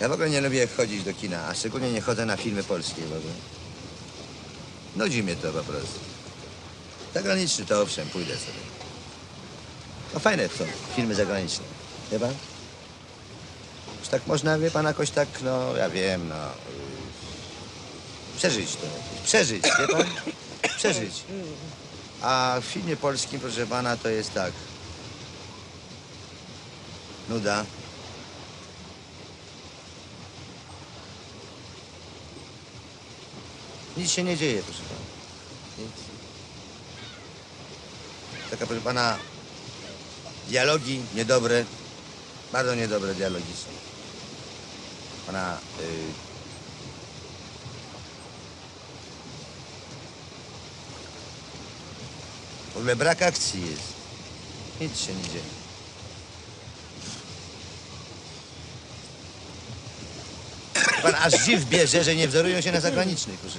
Ja w ogóle nie lubię chodzić do kina, a szczególnie nie chodzę na filmy polskie w ogóle. Nudzi mnie to po prostu. Zagraniczny to owszem, pójdę sobie. No fajne są filmy zagraniczne, pan? Już tak można, wie pan, jakoś tak, no ja wiem, no... Przeżyć to, przeżyć, wie pan? Przeżyć. A w filmie polskim, proszę pana, to jest tak. Nuda. Nic się nie dzieje, proszę pana. Nic. Taka, proszę pana, dialogi niedobre, bardzo niedobre dialogi są. Pana, y... w ogóle brak akcji jest. Nic się nie dzieje. Pan aż dziw bierze, że nie wzorują się na zagranicznych, proszę.